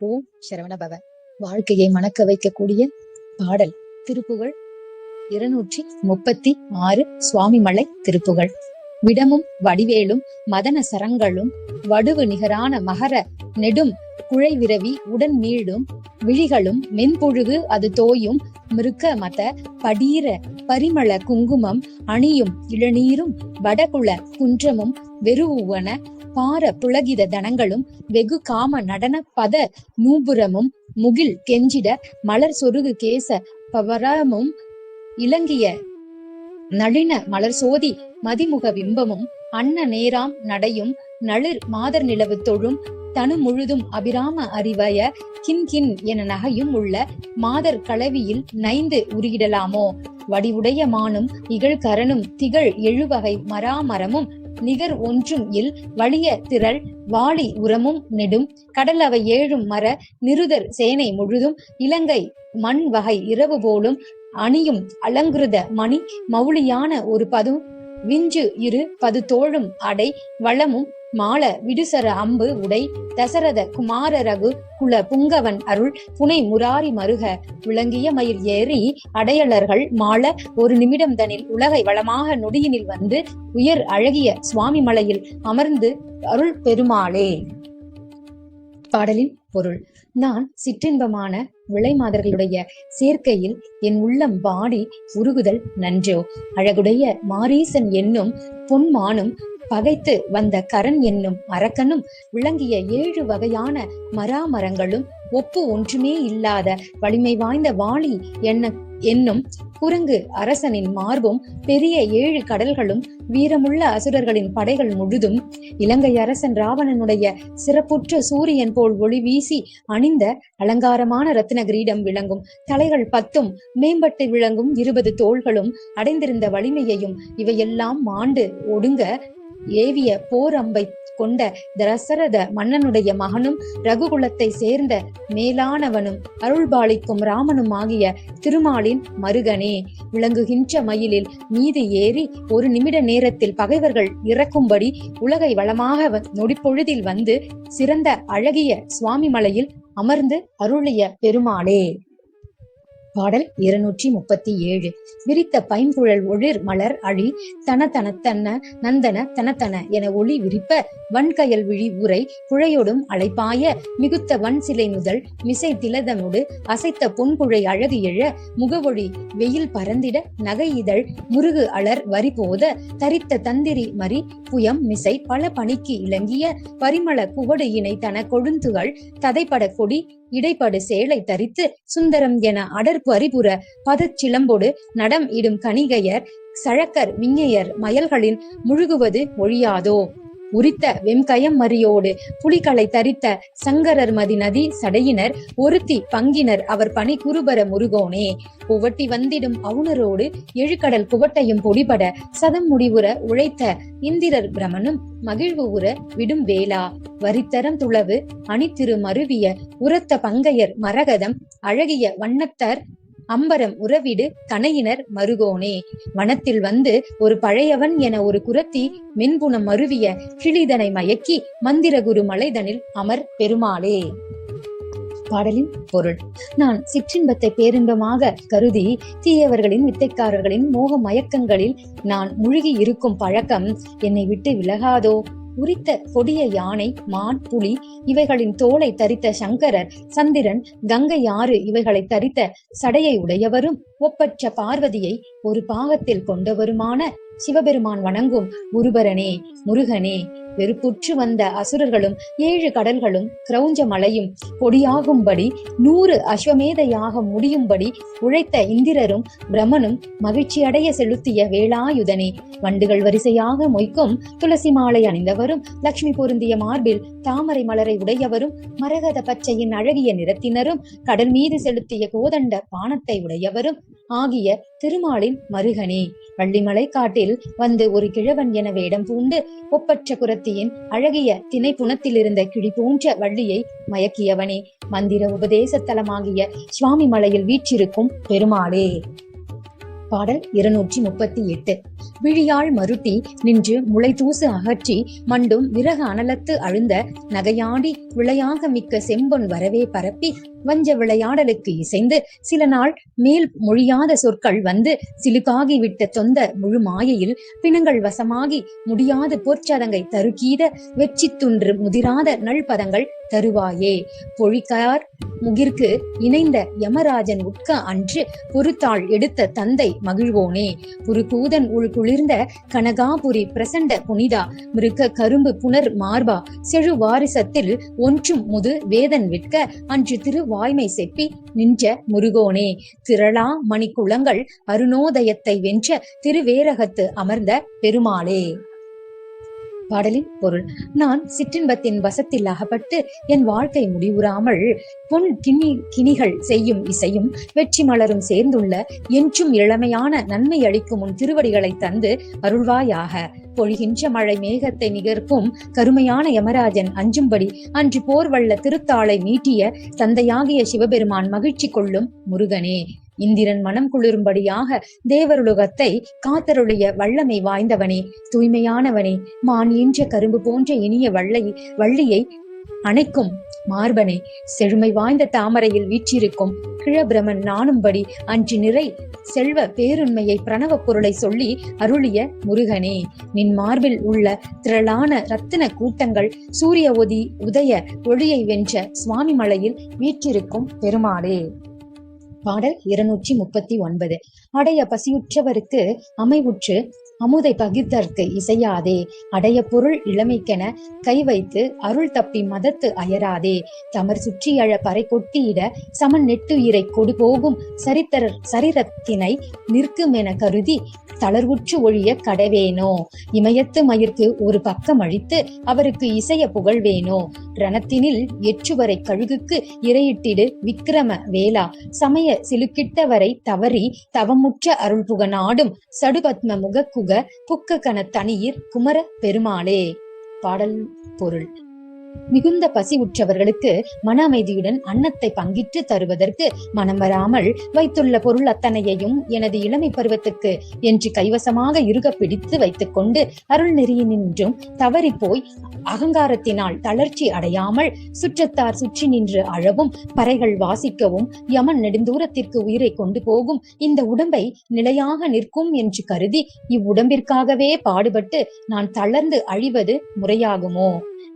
ஓம் சரவண பவ. வாழ்க்கையை மணக்க வைக்கக்கூடிய பாடல் திருப்புகழ் இருநூற்றி முப்பத்தி ஆறு சுவாமிமலை திருப்புகழ். விடமும் வடிவேலும் மதன சரங்களும் வடுவு நிகரான மகர நெடும் குழை விரவி உடன் மீளும் விழிகளும் மென்புழுகு அது தோயும் மிருக்க மத படீர பரிமள குங்குமம் அணியும் இளநீரும் வடகுல குன்றமும் வெறுவன பார புளகித தனங்களும் வெகு காம நடன பத நூபுரமும் முகில் கெஞ்சிட மலர் சொருகு கேச பவரமும் இலங்கிய நளின மலர் சோதி மதிமுக பிம்பமும் அன்ன நேராம் நடையும் நளிர் மாதர் நிலவு தொழும் தனு முழுதும் அபிராம அறிவய கின் கின் என நகையும் உள்ள மாதர் கலவியில் நைந்து உருகிடலாமோ? வடிவுடைய மானும் இகழ்கரனும் திகழ் எழுவகை மராமரமும் நிகர் ஒன்றும் இல் வலிய திரள் வாளி உரமும் நெடும் கடல் அவை ஏழும் மர நிருதர் சேனை முழுதும் இலங்கை மண் வகை இரவு போலும் அணியும் அலங்கிருத மணி மௌலியான ஒரு பதும் விஞ்சு இரு பது தோழும் அடை வளமும் மால விடுசர அம்பு உடை தசரத குமார ரகு குல புங்கவன் அருள் புனை முராரி மருக விளங்கிய மயில் ஏறி அடையலர்கள் மால ஒரு நிமிடம் தனில் உலகை வளமாக நொடியினில் வந்து உயர் அழகிய சுவாமி மலையில் அமர்ந்து அருள் பெருமாளே பாடலின் பொருள். நான் சிற்றின்பமான விளைமாதர்களுடைய சேர்க்கையில் என் உள்ளம் பாடி உருகுதல் நன்றோ. அழகுடைய மாரீசன் என்னும் பொன்மானும் பகைத்து வந்த கரண் என்னும் அரக்கனும் விளங்கிய ஏழு வகையான மராமரங்களும் ஒப்பு ஒன்றுமே இல்லாத வலிமை வாய்ந்த வாளி என்ன என்னும் குரங்கு அரசனின் மார்பும் பெரிய ஏழு கடல்களும் வீரமுள்ள அசுரர்களின் படைகள் முழுதும் இலங்கை அரசன் ராவணனுடைய சிறப்புற்ற சூரியன் போல் ஒளி வீசி அணிந்த அலங்காரமான ரத்ன கிரீடம் விளங்கும். தலைகள் பத்தும் மேம்பட்டு விளங்கும் இருபது தோள்களும் அடைந்திருந்த வலிமையையும் இவையெல்லாம் மாண்டு ஒடுங்க ஏவிய போர் அம்பை கொண்ட தரசரத மன்னனுடைய மகனும் ரகுகுலத்தை சேர்ந்த மேலானவனும் அருள்பாலிக்கும் ராமனும் ஆகிய திருமாலின் மருகனே விளங்குகின்ற மயிலில் மீது ஏறி ஒரு நிமிட நேரத்தில் பகைவர்கள் இறக்கும்படி உலகை வளமாக நொடிப்பொழுதில் வந்து சிறந்த அழகிய சுவாமி மலையில் அமர்ந்து அருளிய பெருமாளே. பாடல் இருநூற்றி முப்பத்தி ஏழு. விரித்த பைங்குழல் ஒளிர் மலர் அழி தன தன தன்ன நந்தன தனத்தன என ஒளி விரிப்ப வன்கயல் விழி உரை குழையொடும் அழைப்பாய மிகுத்த வன் சிலை முதல் மிசை திலதமுடு அசைத்த பொன்குழை அழகு எழ முகவொழி வெயில் பறந்திட நகை இதழ் முருகு அலர் வரி போத தரித்த தந்திரி மறி புயம் மிசை பல பணிக்கு இலங்கிய பரிமள குவடு இணை தன கொழுந்துகள் ததைப்பட கொடி இடைப்படு சேலை தரித்து சுந்தரம் என அடர்ப்பு அறிபுற பதச்சிலம்போடு நடம் இடும் கணிகையர் சழக்கர் விஞ்ஞையர் மயல்களின் முழுகுவது ஒழியாதோ? உரித்த வெம்கயம் மரியோடு புலிகளை தரித்த சங்கரர் மதி நதி சடையினர் ஒருத்தி பங்கினர் அவர் பணி குருபர முருகோனே. புவட்டி வந்திடும் அவுணரோடு எழுக்கடல் குவட்டையும் பொடிபட சதம் முடிவுற உழைத்த இந்திரர் பிரமனும் மகிழ்வு உற விடும் வேளா. வரித்தரம் துளவு அணித்திரு மருவிய உரத்த பங்கையர் மரகதம் அழகிய வண்ணத்தர் அம்பரம் உறவிடு தனையினர் மருகோனே. வனத்தில் வந்து ஒரு பழையவன் என ஒரு குரத்தி மென்புணம் மருவிய கிளிதனை மயக்கி மந்திரகுரு மலைதனில் அமர் பெருமாளே. பாடலின் பொருள். நான் சிற்றின்பத்தை பேரின்பமாக கருதி தீயவர்களின் வித்தைக்காரர்களின் மோக மயக்கங்களில் நான் முழுகி இருக்கும் பழக்கம் என்னை விட்டு விலகாதோ? உரித்த கொடிய யானை மான் புலி இவைகளின் தோலை தரித்த சங்கரர் சந்திரன் கங்கை ஆறு இவைகளை தரித்த சடையை உடையவரும் ஒப்பற்ற பார்வதியை ஒரு பாகத்தில் கொண்டவருமான சிவபெருமான் வணங்கும் குருபரனே முருகனே. வெறுப்புற்று வந்த அசுரர்களும் ஏழு கடல்களும் கிரௌஞ்ச மலையும் பொடியாகும்படி நூறு அஸ்வமேத யாகம் முடியும்படி உழைத்த இந்திரரும் பிரமனும் மகிழ்ச்சியடைய செலுத்திய வேளாயுதனே. வண்டுகள் வரிசையாக மொய்க்கும் துளசி மாலை அணிந்தவரும் லட்சுமி பொருந்திய மார்பில் தாமரை மலரை உடையவரும் மரகத பச்சையின் அழகிய நிறத்தினரும் கடல் மீது செலுத்திய கோதண்ட பானத்தை உடையவரும் ஆகிய திருமாலின் மருகனே வள்ளிமலை காட்டில் வந்து ஒரு கிழவன் என வேடம் பூண்டு ஒப்பற்ற குரத்தியின் அழகிய திணை புனத்தில் இருந்த கிளி போன்ற வள்ளியை மயக்கியவனே. மந்திர உபதேச தலமாகிய சுவாமி மலையில் வீற்றிருக்கும் பெருமாளே. பாடல் இருநூற்றி முப்பத்தி எட்டு விழியாள் மருட்டி நின்று முளைதூசு அகற்றி மண்டும் விறகு அனலத்து அழுந்த நகையாடி விளையாக மிக்க செம்பொன் வரவே பரப்பி வஞ்ச விளையாடலுக்கு இசைந்து சில நாள் மேல் மொழியாத சொற்கள் வந்து சிலுக்காகி விட்ட தொந்த முழு மாயையில் பிணங்கள் வசமாகி முடியாத போர்ச்சதங்கை தருக்கீத வெற்றி துன்று முதிராத நல்பதங்கள் தருவாயே. பொழிக்கார் முகிர்க்கு இணைந்த யமராஜன் உட்க அன்று பொறுத்தாள் எடுத்த தந்தை மகிழ்வோனே. புருகூதன் உள் குளிர்ந்த கனகாபுரி பிரசண்ட புனிதா மிருக்க கரும்பு புனர் மார்பா செழு வாரிசத்தில் ஒன்றும் முது வேதன் விற்க அன்று திரு வாய்மை செப்பி நின்ற முருகோனே திரளா மணிக்குளங்கள் அருணோதயத்தை வென்ற திருவேரகத்து அமர்ந்த பெருமாளே. பாடலின் பொருள் நான் சிற்றின்பத்தின் வசத்தில் அகப்பட்டு என் வாழ்க்கை முடிவுறாமல் பொன் கிணி கிணிகள் செய்யும் இசையும் வெற்றி மலரும் சேர்ந்துள்ள என்றும் இளமையான நன்மை அளிக்கும் உன் திருவடிகளை தந்து அருள்வாயாக. பொழிகின்ற மழை மேகத்தை நிகர்க்கும் கருமையான யமராஜன் அஞ்சும்படி அன்று போர்வள்ள திருத்தாளை நீட்டிய தந்தையாகிய சிவபெருமான் மகிழ்ச்சி கொள்ளும் முருகனே. இந்திரன் மனம் குளிரும்படியாக தேவருலகத்தை காத்தருளிய வல்லமை வாய்ந்தவனே தூய்மையானவனே மான் ஈன்ற கரும்பு போன்ற இனிய வள்ளை வள்ளியை அணைக்கும் மார்பனே செழுமை வாய்ந்த தாமரையில் வீற்றிருக்கும் கிழபிரமன் நாணும்படி அன்று நிறை செல்வ பேருண்மையை பிரணவ பொருளை சொல்லி அருளிய முருகனே நின் மார்பில் உள்ள திரளான ரத்தின கூட்டங்கள் சூரிய ஒதி உதய ஒளியை வென்ற சுவாமி மலையில் வீற்றிருக்கும் பெருமாளே. பாடல் இருநூற்றி முப்பத்தி ஒன்பது. அடைய பசியுற்றவருக்கு அமைவுற்று அமுதை பகிர்தற்கு இசையாதே. அடைய பொருள் இளமைக்கென கை வைத்து அருள் தப்பி மதத்து அயராதே. தமர் சுற்றியழ பறை கொட்டியிட சமன் நெட்டுயிரை கொடு போகும் சரித்தர சரிரத்தினை நிற்குமென கருதி தளர்வுற்று ஒழிய கடவேனோ? இமயத்து மயிர்க்கு ஒரு பக்கம் அழித்து அவருக்கு இசைய புகழ்வேனோ? ரணத்தினில் எற்றுவரை கழுகுக்கு இரையிட்டிடு விக்கிரம வேளா. சமய சிலுக்கிட்டவரை தவறி தவமுற்ற அருள் புக நாடும் சடுபத்ம முகக்குக புக்க கன தனியிர் குமர பெருமாளே. பாடல் பொருள். மிகுந்த பசி உற்றவர்களுக்கு மன அமைதியுடன் அன்னத்தை பங்கிட்டு தருவதற்கு மனம் வராமல் வைத்துள்ள பொருள் அத்தனையையும் எனது இளமை பருவத்துக்கு என்று கைவசமாக இருக பிடித்து வைத்துக் கொண்டு அருள் நெறியினின்றும் தவறி போய் அகங்காரத்தினால் தளர்ச்சி அடையாமல் சுற்றத்தார் சுற்றி நின்று அழவும் பறைகள் வாசிக்கவும் யமன் நெடுந்தூரத்திற்கு உயிரை கொண்டு போகும் இந்த உடம்பை நிலையாக நிற்கும் என்று கருதி இவ்வுடம்பிற்காகவே பாடுபட்டு நான் தளர்ந்து அழிவது முறையாகுமோ?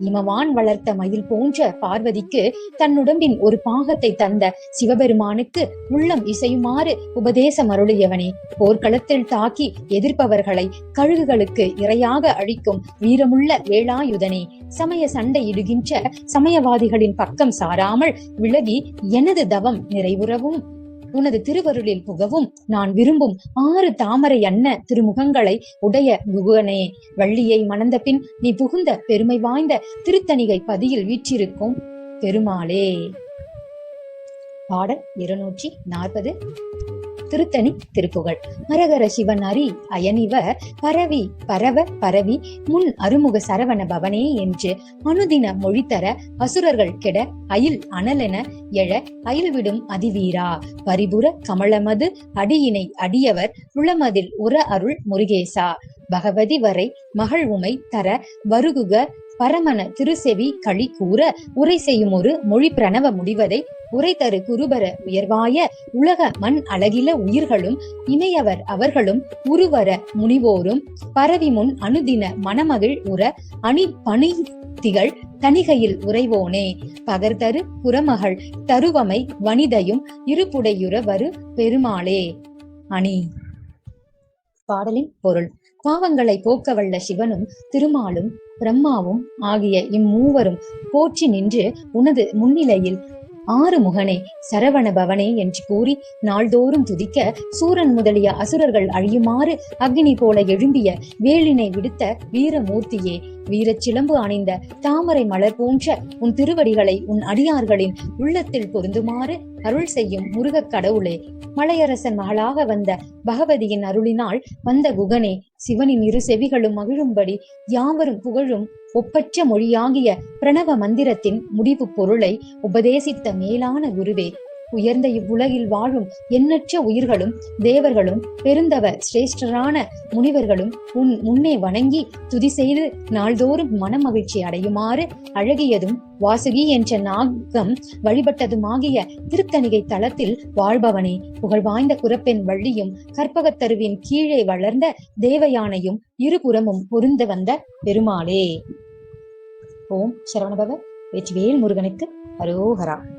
இமவான் வளர்த்த மயில் போன்ற பார்வதிக்கு தன்னுடம்பின் ஒரு பாகத்தை தந்த சிவபெருமானுக்கு உள்ளம் இசையுமாறு உபதேசம் அருளியவனே. போர்க்களத்தில் தாக்கி எதிர்ப்பவர்களை கழுகுகளுக்கு இரையாக அழிக்கும் வீரமுள்ள வேளாயுதனே. சமய சண்டை இடுகின்ற சமயவாதிகளின் பக்கம் சாராமல் விலகி எனது தவம் நிறைவுறவும். உனது திருவருளில் புகவும். நான் விரும்பும் ஆறு தாமரை அன்ன திருமுகங்களை உடைய குகனே வள்ளியை மணந்த பின் நீ புகுந்த பெருமை வாய்ந்த திருத்தணிகை பதியில் வீற்றிருக்கும் பெருமாளே. பாடல் இருநூற்றி நாற்பது. திருத்தணி திருப்புகழ். மரகர சிவன் அரி பரவி பரவ பரவி முன் அருமுக சரவண பவனே என்று அனுதின மொழித்தர அசுரர்கள் கெட அயில் அனலென எழ அயில் விடும் அதிவீரா. பரிபுர கமலமது அடியினை அடியவர் உளமதில் உற அருள் முருகேசா. பகவதி வரை மகள் உமை தர வருகுக. பரமன திருசெவி களி கூற உரை செய்யும் ஒரு மொழி பிரணவ முடிவதை உரை தரு குருபர உயர்வாய உலக மண் அழகில உயிர்களும் இணையவர் அவர்களும் உருவர முனிவோரும் பரவி முன் அனுதின மணமகிழ் உற அணி பணி திகழ் தணிகையில் உறைவோனே. பகர்தரு புறமகள் தருவமை வனிதையும் இருப்புடையுற வரு பெருமாளே. அணி. பாடலின் பொருள். பாவங்களை போக்க வல்ல சிவனும் திருமாலும் பிரம்மாவும் ஆகிய இம்மூவரும் போற்றி நின்று உனது முன்னிலையில் ஆறு முகனே சரவண பவனே என்று கூறி நாள்தோறும் துதிக்க சூரன் முதலிய அசுரர்கள் அழியுமாறு அக்னி போல எழும்பிய வேலினை விடுத்த வீரமூர்த்தியே வீரச்சிலம்பு அணிந்த தாமரை மலர் போன்ற உன் திருவடிகளை உன் அடியார்களின் உள்ளத்தில் பொருந்துமாறு அருள் செய்யும் முருகக் கடவுளே. மலையரசன் மகளாக வந்த பகவதியின் அருளினால் வந்த குகனே சிவனின் இரு செவிகளும் மகிழும்படி யாவரும் புகழும் ஒப்பற்ற மொழியாகிய பிரணவ மந்திரத்தின் முடிவு பொருளை உபதேசித்த மேலான குருவே உயர்ந்த இவ்வுலகில் வாழும் எண்ணற்ற உயிர்களும் தேவர்களும் பெருந்தவ சிரேஷ்டரான முனிவர்களும் உன் முன்னே வணங்கி துதி செய்து நாள்தோறும் மனமகிழ்ச்சி அடையுமாறு அழகியதும் வாசுகி என்ற நாகம் வழிபட்டதுமாகிய திருத்தணிகை தளத்தில் வாழ்பவனே புகழ் வாய்ந்த குரப்பெண் வள்ளியும் கற்பகத்தருவின் கீழே வளர்ந்த தேவயானையும் இருபுறமும் பொருந்து வந்த பெருமாளே. ஓம் சரவணபவ வெற்றிவேல் முருகனுக்கு அரோகரா.